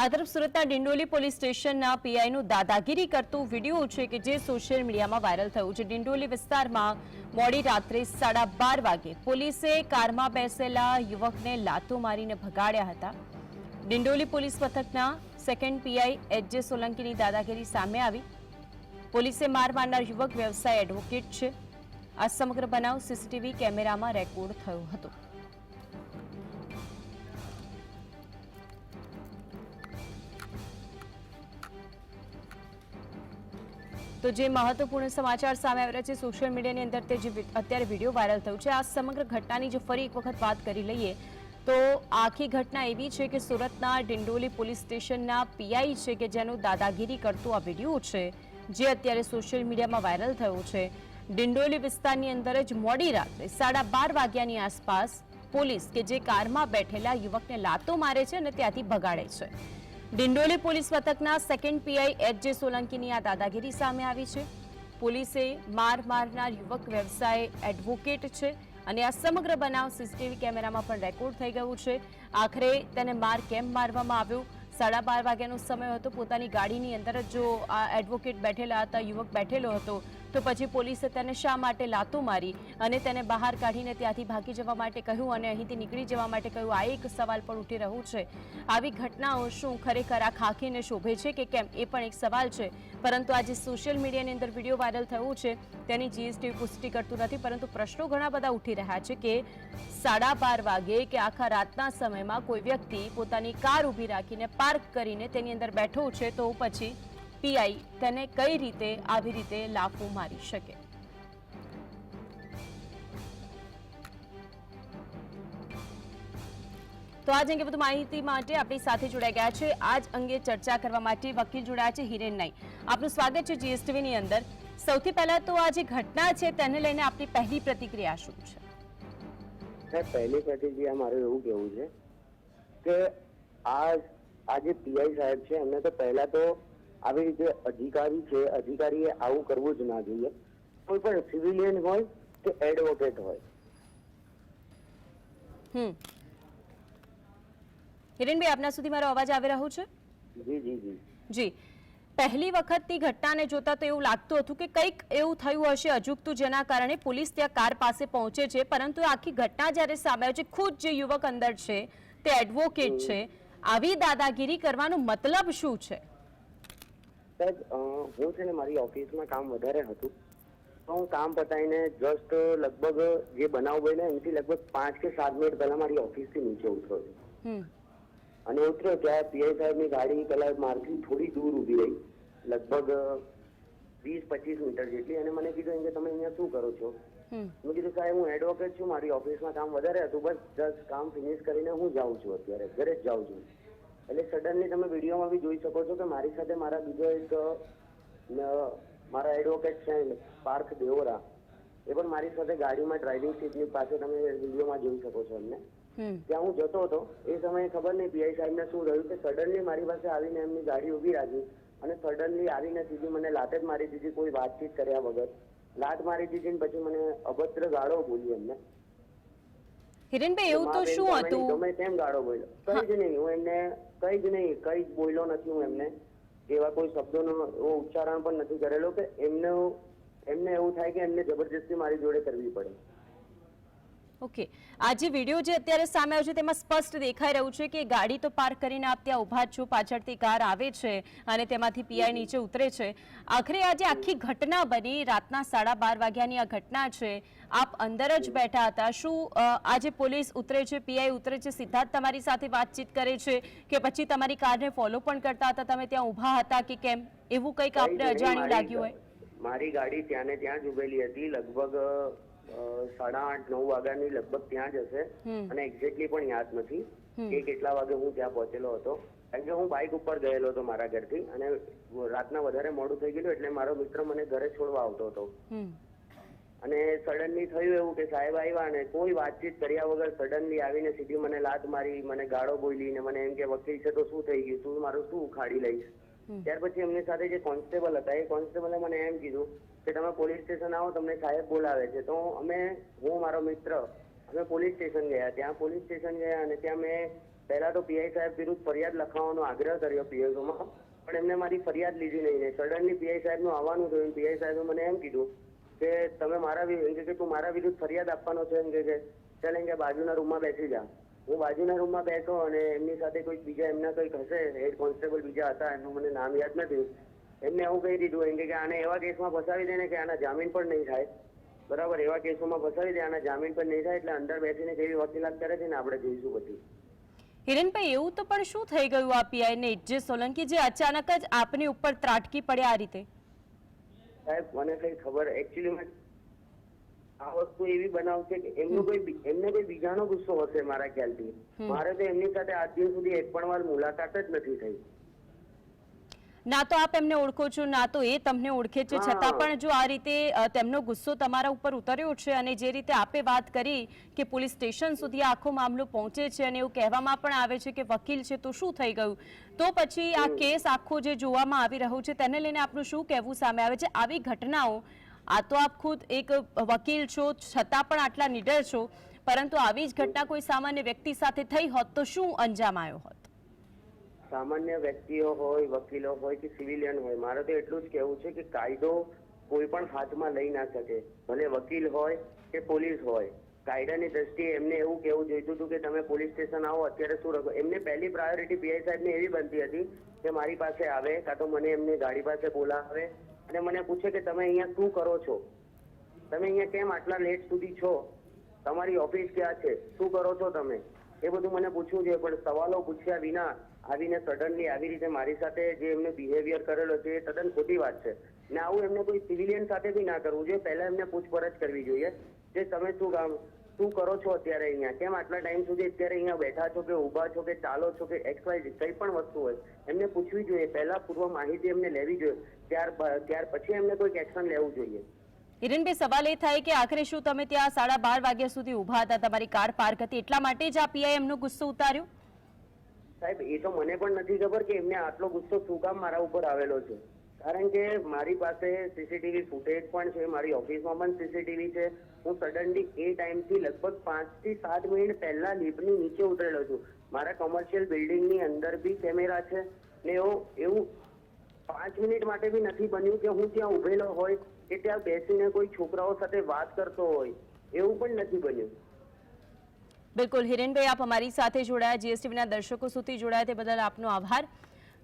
આ તરફ સુરતના ડિંડોલી પોલીસ સ્ટેશનના પીઆઈનું દાદાગીરી કરતું વીડિયો છે કે જે સોશિયલ મીડિયામાં વાયરલ થયું છે. ડિંડોલી વિસ્તારમાં મોડી રાત્રે સાડા બાર વાગે પોલીસે કારમાં બેસેલા યુવકને લાતો મારીને ભગાડ્યા હતા. ડિંડોલી પોલીસ મથકના સેકન્ડ પીઆઈ એચ જે સોલંકીની દાદાગીરી સામે આવી. પોલીસે માર મારનાર યુવક વ્યવસાય એડવોકેટ છે. આ સમગ્ર બનાવ સીસીટીવી કેમેરામાં રેકોર્ડ થયો હતો. તો જે મહત્વપૂર્ણ સમાચાર સામે આવ્યા છે સોશિયલ મીડિયાની અંદર તે જે અત્યારે વીડિયો વાયરલ થયું છે. આ સમગ્ર ઘટનાની જો ફરી એક વખત વાત કરી લઈએ, તો આખી ઘટના એવી છે કે સુરતના ડિંડોલી પોલીસ સ્ટેશનના પીઆઈ છે કે જેનું દાદાગીરી કરતું આ વીડિયો છે, જે અત્યારે સોશિયલ મીડિયામાં વાયરલ થયો છે. ડિંડોલી વિસ્તારની અંદર જ મોડી રાત્રે સાડા બાર વાગ્યાની આસપાસ પોલીસ કે જે કારમાં બેઠેલા યુવકને લાતો મારે છે અને ત્યાંથી ભગાડે છે. ડિંડોલી પોલીસ મથકના સેકન્ડ પીઆઈ એચ જે સોલંકીની આ દાદાગીરી સામે આવી છે. પોલીસે માર મારનાર યુવક વ્યવસાય એડવોકેટ છે અને આ સમગ્ર બનાવ સીસીટીવી કેમેરામાં પણ રેકોર્ડ થઈ ગયું છે. આખરે તેને માર કેમ મારવામાં આવ્યો? સાડા બાર વાગ્યાનો સમય હતો. પોતાની ગાડીની અંદર જ જો આ એડવોકેટ બેઠેલા હતા, યુવક બેઠેલો હતો તો પછી પોલીસે તેને શા માટે લાતો મારી અને તેને બહાર કાઢીને ત્યાંથી ભાગી જવા માટે કહ્યું અને અહીંથી નીકળી જવા માટે કહ્યું, આ એક સવાલ પણ ઉઠી રહ્યું છે. આવી ઘટનાઓ શું ખરેખર આ ખાખીને શોભે છે કે કેમ? એ પણ એક સવાલ છે. પરંતુ આજે સોશિયલ મીડિયાની અંદર વીડિયો વાયરલ થયું છે. તેની જીએસટી પુષ્ટિ કરતું નથી, પરંતુ પ્રશ્નો ઘણા બધા ઉઠી રહ્યા છે કે સાડા બાર વાગે કે આખા રાતના સમયમાં કોઈ વ્યક્તિ પોતાની કાર ઊભી રાખીને પાર્ક કરીને તેની અંદર બેઠો છે તો પછી પીઆઈ તેને કઈ રીતે આવી રીતે લાફો મારી શકે? તો આજ અંગે વધુ માહિતી માટે આપણી સાથે જોડાઈ ગયા છે. આજ અંગે ચર્ચા કરવા માટે વકીલ જોડાયા છે હિરેન નાઈ આપનું સ્વાગત છે જીએસટીવી ની અંદર. સૌથી પહેલા તો આ જે ઘટના છે તેને લઈને આપની પહેલી પ્રતિક્રિયા શું છે? પહેલી પ્રતિક્રિયા મારું એવું કેવું છે કે આ આ જે પીઆઈ સાહેબ છે એમને તો પહેલા તો આવી રીતે અધિકારી છે અધિકારીએ આવું કરવું જ ના જોઈએ. કોઈ પણ સિવિલિયન હોય કે એડવોકેટ હોય. હમ. હિરેનભાઈ આપના સુધી મારો અવાજ આવી રહ્યો છે? જી જી જી. જી. પહેલી વખતની ઘટનાને જોતા તો એવું લાગતું હતું કે કંઈક એવું થયું હશે અજુગતું જેના કારણે પોલીસ ત્યાં કાર પાસે પહોંચે છે. પરંતુ આખી ઘટના જ્યારે સામે આવે છે ખુદ જે યુવક અંદર છે તે એડવોકેટ છે. આવી દાદાગીરી કરવાનો મતલબ શું છે? સાહેબ હું છે ને મારી ઓફિસમાં કામ વધારે હતું. તો હું કામ પતાવીને જસ્ટ લગભગ જે બનાવ બન્યો એનાથી લગભગ પાંચ કે સાત મિનિટ પહેલા મારી ઓફિસથી નીચે ઉતર્યો છું. અને ઉતર્યો ત્યાં પીઆઈ સાહેબની ગાડી પેલા મારથી થોડી દૂર ઊભી રહી. લગભગ વીસ પચીસ મીટર જેટલી. અને મને કીધું કે તમે અહીંયા શું કરો છો? મેં કીધું સાહેબ હું એડવોકેટ છું. મારી ઓફિસમાં કામ વધારે હતું. બસ જસ્ટ કામ ફિનિશ કરીને હું જાઉં છું અત્યારે. ઘરે જ જાઉં છું. એટલે સડનલી તમે વિડીયોમાં બી જોઈ શકો છો કે મારી સાથે મારા બીજો એક મારા એડવોકેટ છે પાર્થ દેવરા એ પણ મારી સાથે ગાડીમાં ડ્રાઇવિંગ સીટની પાસે તમે વિડીયોમાં જોઈ શકો છો એમને. ત્યાં હું જતો હતો એ સમયે ખબર નહીં પીઆઈ સાહેબને શું રહ્યું કે સડનલી મારી પાસે આવીને એમની ગાડી ઊભી રાખી અને સડનલી આવીને સીધી મને લાત જ મારી દીધી કોઈ વાતચીત કર્યા વગર. લાત મારી દીધી ને પછી મને અભદ્ર ગાળો બોલી એમને. હિરેનભાઈ એવું તો શું હતું? તમે તેમ ગાળો બોલ્યો. કઈ જ નહીં હું એમને કઈ જ નહીં કઈ જ બોલ્યો નથી હું એમને. એવા કોઈ શબ્દોનો ઉચ્ચારણ પણ નથી કરેલો કે એમને એમને એવું થાય કે એમને જબરજસ્તી મારી જોડે કરવી પડે. ઓકે. આ જે વીડિયો જે અત્યારે સામે આવ્યો છે તેમાં સ્પષ્ટ દેખાઈ રહ્યું છે કે ગાડી તો પાર્ક કરીને આપ ત્યાં ઊભા જ છો પાછળથી કાર આવે છે અને તેમાંથી પીઆઈ નીચે ઉતરે છે. આખરે આજે આખી ઘટના બની રાતના સાડા બાર વાગ્યાની આ ઘટના છે. આપ અંદર જ બેઠા હતા. શું આજે પોલીસ ઉતરે છે પીઆઈ ઉતરે છે? સીધા જ તમારી સાથે વાતચીત કરે છે કે પછી તમારી કારને ફોલો પણ કરતા હતા? તમે ત્યાં ઊભા હતા કે કેમ? એવું કંઈક આપને અજાણ્યું લાગ્યું હોય? મારી ગાડી ત્યાં ને ત્યાં જ ઉભેલી હતી. લગભગ સાડા આઠ નવ વાગ્યાની લગભગ ત્યાં જ હશે. અને એક્ઝેક્ટલી પણ યાદ નથી કે કેટલા વાગે હું ત્યાં પહોંચેલો હતો. કારણ કે હું બાઇક ઉપર ગયેલો હતો મારા ઘરથી અને રાતના વધારે મોડું થઈ ગયેલું એટલે મારો મિત્ર મને ઘરે છોડવા આવતો હતો. અને સડનલી થયું એવું કે સાહેબ આવ્યા અને કોઈ વાતચીત કર્યા વગર સડનલી આવીને સીધી મને લાત મારી મને ગાળો બોલી ને મને એમ કે વકીલ છે તો શું થઈ ગયું? તું મારું શું ઉખાડી લઈશ. ત્યાર પછી એમની સાથે જે કોન્સ્ટેબલ હતા, એ કોન્સ્ટેબલે મને એમ કીધું કે તમે પોલીસ સ્ટેશન આવો, તમને સાહેબ બોલાવે છે. તો અમે, હું, મારો મિત્ર, અમે પોલીસ સ્ટેશન ગયા. ત્યાં પોલીસ સ્ટેશન ગયા અને ત્યાં મેં પહેલા તો પીઆઈ સાહેબ વિરુદ્ધ ફરિયાદ લખાવવાનો આગ્રહ કર્યો પીએસઓમાં પણ એમને મારી ફરિયાદ લીધી નહીં ને. સડનલી પીઆઈ સાહેબનું આવવાનું થયું. પીઆઈ સાહેબે મને એમ કીધું કે તમે મારા કે તું મારા વિરુદ્ધ ફરિયાદ આપવાનો છે, એમ કે કે, ચાલ, એમ કે બાજુના રૂમમાં બેસી જા. હું બાજુના રૂમમાં બેઠો અને એમની સાથે કોઈ બીજા એમના કંઈક હશે હેડ કોન્સ્ટેબલ બીજા હતા એમનું મને નામ યાદ નથી. એમને એવું કહી દીધું એમ કે આને એવા કેસમાં ફસાવી દે ને કે આના જામીન પણ નહીં થાય. બરાબર એવા કેસોમાં ફસાવી દે આના જામીન પણ નહીં થાય એટલે અંદર બેસીને કેવી વકીલાત કરે છે ને આપણે જોઈશું બધી હિરેનભાઈ એવું તો પણ શું થઈ ગયું આ પીઆઈને જે સોલંકી? જે અચાનક જ આપની ઉપર ત્રાટકી પડ્યા આ રીતે? સાહેબ મને કઈ ખબર એકચ્યુઅલી આ વસ્તુ એવી બનાવશે કે એમનો કોઈ એમને કોઈ બીજાનો ગુસ્સો હશે મારા ખ્યાલથી. મારે તો એમની સાથે આજ સુધી એક પણ વાર મુલાકાત જ નથી થઈ. ના તો આપ એમને ઓળખો છો ના તો એ તમને ઓળખે છે. છતાં પણ જો આ રીતે તેમનો ગુસ્સો તમારા ઉપર ઉતર્યો છે અને જે રીતે આપે વાત કરી કે પોલીસ સ્ટેશન સુધી આખો મામલો પહોંચે છે અને એવું કહેવામાં પણ આવે છે કે વકીલ છે તો શું થઈ ગયું? તો પછી આ કેસ આખો જે જોવામાં આવી રહ્યો છે તેને લઈને આપનું શું કહેવું સામે આવે છે? આવી ઘટનાઓ આ તો આપ ખુદ એક વકીલ છો, છતાં પણ આટલા નિડર છો. પરંતુ આવી જ ઘટના કોઈ સામાન્ય વ્યક્તિ સાથે થઈ હોત તો શું અંજામ આવ્યો હોત? સામાન્ય વ્યક્તિઓ હોય, વકીલો હોય કે સિવિલિયન હોય, મારે તો એટલું જ કહેવું છે કે કાયદો કોઈ પણ હાથમાં લઈ ના શકે. ભલે વકીલ હોય કે પોલીસ હોય. કાયદાની દ્રષ્ટિએ એમને એવું કહેવું જોઈતું હતું કે તમે પોલીસ સ્ટેશન આવો, અત્યારે શું રખો? એમને પહેલી પ્રાયોરિટી પીઆઈ સાહેબને એવી બનતી હતી કે મારી પાસે આવે, કાં તો મને એમને ગાડી પાસે બોલાવે અને મને પૂછે કે તમે અહીંયા શું કરો છો? તમે અહીંયા કેમ આટલા લેટ સુધી છો? તમારી ઓફિસ ક્યાં છે? શું કરો છો તમે? એ બધું મને પૂછવું જોઈએ પણ સવાલો પૂછ્યા વિના આવીને સડનલી આવી રીતે મારી સાથે જે એમને બિહેવિયર કરેલો છે, એ તદ્દન ખોટી વાત છે. ને આવું એમને કોઈ સિવિલિયન સાથે બી ના કરવું જોઈએ. પહેલા એમને પૂછપરછ કરવી જોઈએ. જે તમે શું કામ શું કરો છો અત્યારે અહીંયા? કેમ આટલા ટાઈમ સુધી અત્યારે અહીંયા બેઠા છો કે ઊભા છો કે ચાલો છો કે એક્સ વાય કઈ પણ વસ્તુ હોય એમને પૂછવી જોઈએ. પહેલા પૂર્વ માહિતી એમને લેવી જોઈએ. ત્યાર ત્યાર પછી એમને કોઈક એક્શન લેવું જોઈએ. હિરેનભાઈ સવાલ એ થાય કે આખરે શું તમે ત્યાં સાડા બાર વાગ્યા સુધી ઊભા હતા? તમારી કાર પાર્ક હતી એટલા માટે જ આ પીઆઈ એમનો ગુસ્સો ઉતાર્યો? સાહેબ એ તો મને પણ નથી ખબર કે એમને આટલો ગુસ્સો શું કામ મારા ઉપર આવેલો છે. કારણ કે મારી પાસે સીસીટીવી ફૂટેજ પણ છે, મારી ઓફિસમાં પણ સીસીટીવી છે. હું સડનલી એ ટાઈમથી લગભગ પાંચથી સાત મિનિટ પહેલા લિફ્ટની નીચે ઉતરેલો છું. મારા કોમર્શિયલ બિલ્ડિંગની અંદર બી કેમેરા છે ને એવું પાંચ મિનિટ માટે બી નથી બન્યું કે હું ત્યાં ઉભેલો હોય કે ત્યાં બેસીને કોઈ છોકરાઓ સાથે વાત કરતો હોય. એવું પણ નથી બન્યું. બિલકુલ. હિરેનભાઈ, આપ અમારી સાથે જોડાયા. જીએસટીવીના દર્શકો સુધી જોડાયા તે બદલ આપનો આભાર.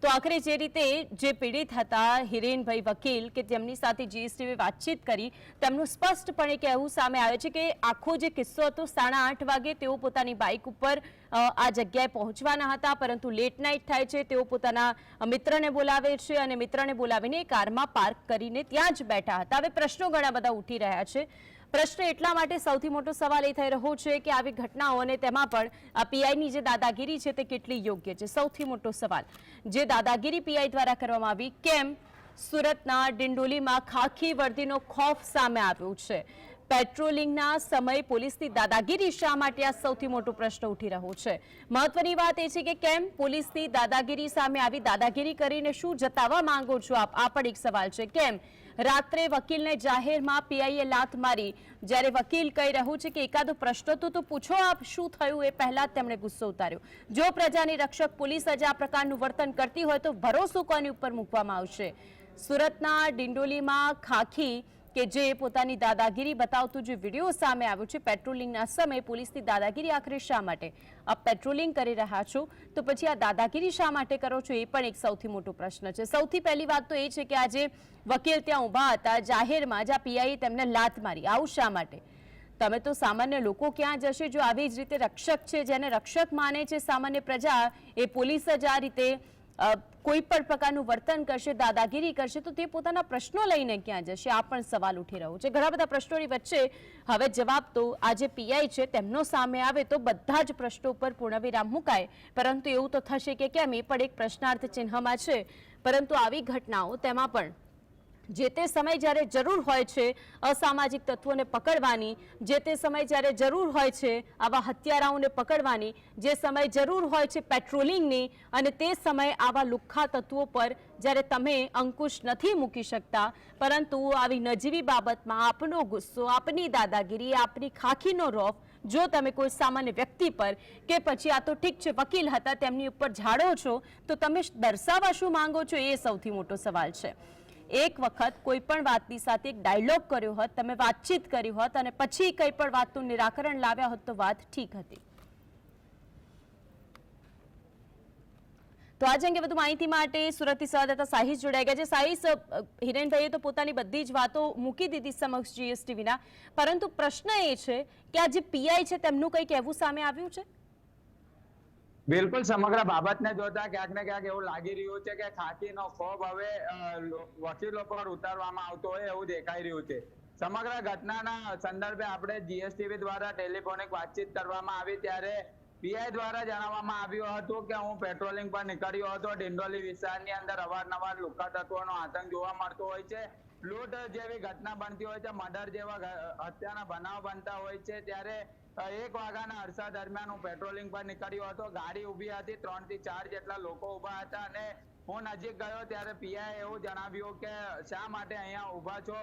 તો આખરે જે રીતે જે પીડિત હતા હિરેનભાઈ વકીલ કે તેમની સાથે જીએસટીએ વાતચીત કરી, તેમનું સ્પષ્ટપણે કહેવું સામે આવે છે કે આખો જે કિસ્સો હતો, સાડા આઠ વાગે તેઓ પોતાની બાઇક ઉપર આ જગ્યાએ પહોંચવાના હતા, પરંતુ લેટ નાઇટ થાય છે, તેઓ પોતાના મિત્રને બોલાવે છે અને મિત્રને બોલાવીને કારમાં પાર્ક કરીને ત્યાં જ બેઠા હતા. હવે પ્રશ્નો ઘણા બધા ઉઠી રહ્યા છે. પ્રશ્ન એટલા માટે સૌથી મોટો સવાલ એ થઈ રહ્યો છે કે આવી ઘટનાઓ અને તેમાં પણ પીઆઈની જે દાદાગીરી છે તે કેટલી યોગ્ય છે? સૌથી મોટો સવાલ. જે દાદાગીરી પીઆઈ દ્વારા કરવામાં આવી, કેમ સુરતના ડિંડોલીમાં ખાખી વર્દીનો ખોફ સામે આવ્યો છે? પેટ્રોલિંગના સમય પોલીસની દાદાગીરી શા માટે આ સૌથી મોટો પ્રશ્ન ઉઠી રહ્યો છે? મહત્વની વાત એ છે કે કેમ પોલીસની દાદાગીરી સામે આવી દાદાગીરી કરીને શું જતાવવા માંગો છો આપ? આ પણ એક સવાલ છે. કેમ રાત્રે વકીલને જાહેરમાં પીઆઈએ લાત મારી. જ્યારે વકીલ કહી રહ્યું છે કે એકાદો પ્રશ્ન તો પૂછો આપ શું થયું એ પહેલા જ તેમણે ગુસ્સો ઉતાર્યો. જો પ્રજાની રક્ષક પોલીસ જ આ પ્રકારનું વર્તન કરતી હોય તો ભરોસો કોની ઉપર મૂકવામાં આવશે? સુરતના ડિંડોલીમાં ખાખી કે જે પોતાની દાદાગીરી બતાવતું જે વીડિયો સામે આવ્યો છે, પેટ્રોલિંગના સમયે પોલીસની દાદાગીરી આખરે શા માટે? આપ પેટ્રોલિંગ કરી રહ્યા છો, તો પછી આ દાદાગીરી શા માટે કરો છો, એ પણ એક સૌથી મોટો પ્રશ્ન છે. સૌથી પહેલી વાત તો એ છે કે આજે વકીલ ત્યાં ઊભા હતા, જાહેરમાં જ આ પીઆઈ તેમને લાત મારી. આવું શા માટે? તમે તો સામાન્ય લોકો ક્યાં જશે જો આવી જ રીતે રક્ષક છે, જેને રક્ષક માને છે સામાન્ય પ્રજા, એ પોલીસ જ આ રીતે કોઈ પણ પ્રકારનું વર્તન કરશે, દાદાગીરી કરશે, તો તે પોતાના પ્રશ્નો લઈને ક્યાં જશે? આ પણ સવાલ ઉઠી રહ્યો છે. ઘણા બધા પ્રશ્નોની વચ્ચે હવે જવાબ તો આજે પીઆઈ છે, તેમનો સામે આવે તો બધા જ પ્રશ્નો પર પૂર્ણવિરામ મુકાય. પરંતુ એવું તો થશે કે કેમ? એ પણ એક પ્રશ્નાર્થ ચિહ્નમાં છે. પરંતુ આવી ઘટનાઓ તેમાં પણ જે તે સમય જ્યારે જરૂર હોય છે અસામાજિક તત્વોને પકડવાની, જે તે સમય જ્યારે જરૂર હોય છે આવા હત્યારાઓને પકડવાની, જે સમય જરૂર હોય છે પેટ્રોલિંગની અને તે સમયે આવા લુખ્ખા તત્વો પર જ્યારે તમે અંકુશ નથી મૂકી શકતા, પરંતુ આવી નજીવી બાબતમાં આપનો ગુસ્સો, આપની દાદાગીરી, આપની ખાખીનો રોફ, જો તમે કોઈ સામાન્ય વ્યક્તિ પર કે પછી આ તો ઠીક છે વકીલ હતા, તેમની ઉપર ઝાડો છો, તો તમે દર્શાવવા શું માંગો છો એ સૌથી મોટો સવાલ છે. એક વખત કોઈ પણ વાતની સાથે એક ડાયલોગ કર્યો હોત, તમે વાતચીત કરી હોત અને પછી કંઈ પણ વાતનું નિરાકરણ લાવ્યા હોત તો વાત ઠીક હતી. તો આજે અંગે વધુ માહિતી માટે સુરતથી સંવાદદાતા સાહિસ જોડાઈ ગયા છે. સાહિસ હિરેનભાઈએ તો પોતાની બધી જ વાતો મૂકી દીધી સમક્ષ જીએસટીવીના પરંતુ પ્રશ્ન એ છે કે આ જે પીઆઈ છે, તેમનું કંઈ કહેવું સામે આવ્યું છે? બિલકુલ સમગ્ર બાબતને જોતા ક્યાંક ને ક્યાંક એવું લાગી રહ્યું છે કે ખાકીનો ખોબ હવે વકીલો પર ઉતારવામાં આવતો હોય એવું દેખાઈ રહ્યું છે. સમગ્ર ઘટનાના સંદર્ભે આપણે જીએસટીવી દ્વારા ટેલિફોનિક વાતચીત કરવામાં આવી ત્યારે પીઆઈ દ્વારા જણાવવામાં આવ્યું હતું કે હું પેટ્રોલિંગ પર નીકળ્યો હતો, ડિંડોલી વિસ્તારની અંદર અવારનવાર લુકા તત્વોનો આતંક જોવા મળતો હોય છે. લૂંટ જેવી ઘટના બનતી હોય છે, મર્ડર જેવા હત્યાના બનાવ બનતા હોય છે. ત્યારે એક વાગ્યાના અરસા દરમિયાન હું પેટ્રોલિંગ પર નીકળ્યો હતો. ગાડી ઊભી હતી ત્રણથી ચાર જેટલા લોકો ઊભા હતા અને હું નજીક ગયો ત્યારે પીઆઈ એવું જણાવ્યું કે, શા માટે અહીંયા ઊભા છો?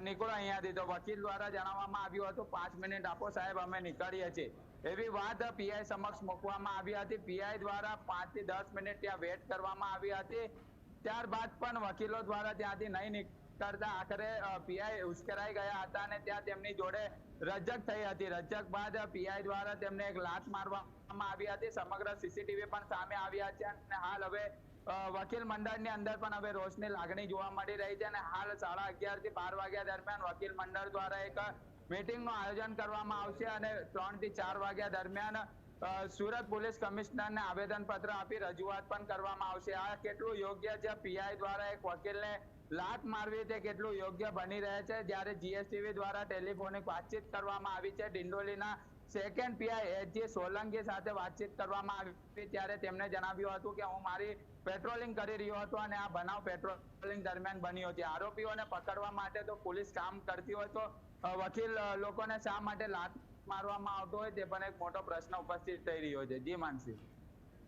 નીકળો અહીંયાથી. તો વકીલ દ્વારા જણાવવામાં આવ્યું હતું, પાંચ મિનિટ આપો સાહેબ, અમે નીકળીએ છીએ. એવી વાત પીઆઈ સમક્ષ મૂકવામાં આવી હતી. પીઆઈ દ્વારા પાંચથી દસ મિનિટ ત્યાં વેટ કરવામાં આવી હતી. ત્યારબાદ પણ વકીલો દ્વારા ત્યાંથી નહીં નીકળતા આખરે પીઆઈ ઉશ્કેરાઈ ગયા હતા અને ત્યાં તેમની જોડે રજક થઈ હતી. રજક બાદ પીઆઈ દ્વારા તેમને એક લાત મારવામાં આવી હતી. સમગ્ર સીસીટીવી પણ સામે આવ્યા છે અને હાલ હવે વકીલ મંડળની અંદર પણ હવે રોષની લાગણી જોવા મળી રહી છે અને હાલ સાડા અગિયારથી બાર વાગ્યા દરમિયાન વકીલ મંડળ દ્વારા એક મીટિંગનું આયોજન કરવામાં આવશે અને ત્રણથી ચાર વાગ્યા દરમિયાન સુરત પોલીસ કમિશનરને આવેદન પત્ર આપી રજૂઆત પણ કરવામાં આવશે. આ કેટલું યોગ્ય છે? પીઆઈ દ્વારા એક વકીલને લાત મારવી તે કેટલું યોગ્ય બની રહે છે? જ્યારે જીએસટીવી દ્વારા ટેલિફોનિક વાતચીત કરવામાં આવી છે, ડિંડોલીના second PI H G Solanki સાથે વાતચીત કરવામાં આવી ત્યારે તેમણે જણાવ્યું હતું કે, હું મારી પેટ્રોલિંગ કરી રહ્યો હતો અને આ બનાવ પેટ્રોલિંગ દરમિયાન બન્યો છે. આરોપીઓને પકડવા માટે તો પોલીસ કામ કરતી હોય તો વકીલ લોકોને શા માટે લાત મારવામાં આવતો હોય તે પણ એક મોટો પ્રશ્ન ઉપસ્થિત થઈ રહ્યો છે. જી માનસી.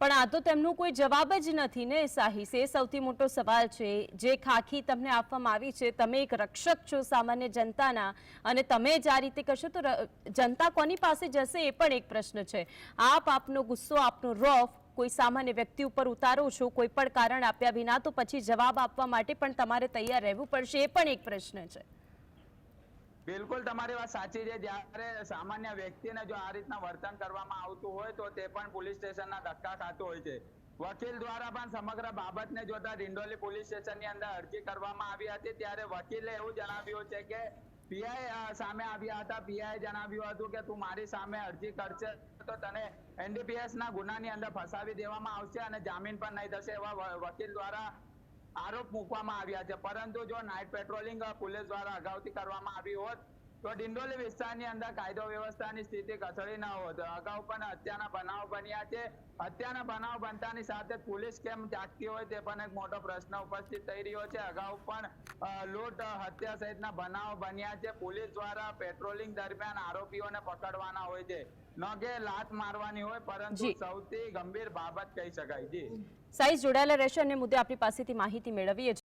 પણ આ તો તેમનું કોઈ જવાબ જ નથી ને સાહિસ એ સૌથી મોટો સવાલ છે, જે ખાખી તમને આપવામાં આવી છે, તમે એક રક્ષક છો સામાન્ય જનતાના, અને તમે જ આ રીતે કરશો તો જનતા કોની પાસે જશે એ પણ એક પ્રશ્ન છે. આપ આપનો ગુસ્સો, આપનો રોફ કોઈ સામાન્ય વ્યક્તિ ઉપર ઉતારો છો, કોઈ પણ કારણ આપ્યા વિના તો પછી જવાબ આપવા માટે પણ તમારે તૈયાર રહેવું પડશે એ પણ એક પ્રશ્ન છે. બિલકુલ તમારી વાત સાચી છે. જ્યારે સામાન્ય વ્યક્તિને જો આ રીતના વર્તન કરવામાં આવતું હોય તો તે પણ પોલીસ સ્ટેશનના ધક્કા ખાતું હોય છે. વકીલ દ્વારા પણ સમગ્ર બાબતને જોતા ડિંડોલી પોલીસ સ્ટેશનની અંદર અરજી કરવામાં આવી હતી. ત્યારે વકીલે એવું જણાવ્યું છે કે, પીઆઈ સામે આવ્યા હતા. પીઆઈ જણાવ્યું હતું કે, તું મારી સામે અરજી કરશે તો તને એનડીપીએસ ના ગુનાની અંદર ફસાવી દેવામાં આવશે અને જામીન પણ નહીં થશે. એવા વકીલ દ્વારા આરોપ મૂકવામાં આવ્યા છે. પરંતુ જો નાઇટ પેટ્રોલિંગ પોલીસ દ્વારા અગાઉથી કરવામાં આવી હોત તો ડિંડોલી વિસ્તારની અંદર કાયદો વ્યવસ્થાની સ્થિતિ કથળી ન હોત. અગાઉ પણ હત્યાના બનાવ બન્યા છે. હત્યાના બનાવ બનતાની સાથે પોલીસ કેમ જાગતી હોય તે પણ એક મોટો પ્રશ્ન ઉપસ્થિત થઈ રહ્યો છે. અગાઉ પણ લૂંટ હત્યા સહિતના બનાવ બન્યા છે. પોલીસ દ્વારા પેટ્રોલિંગ દરમિયાન આરોપીઓને પકડવાના હોય છે. ન કે લાત મારવાની હોય પરંતુ સૌથી ગંભીર બાબત કહી શકાય. જી. સાઈઝ જોડાયેલા રહેશે અને મુદ્દે આપણી પાસેથી માહિતી મેળવીએ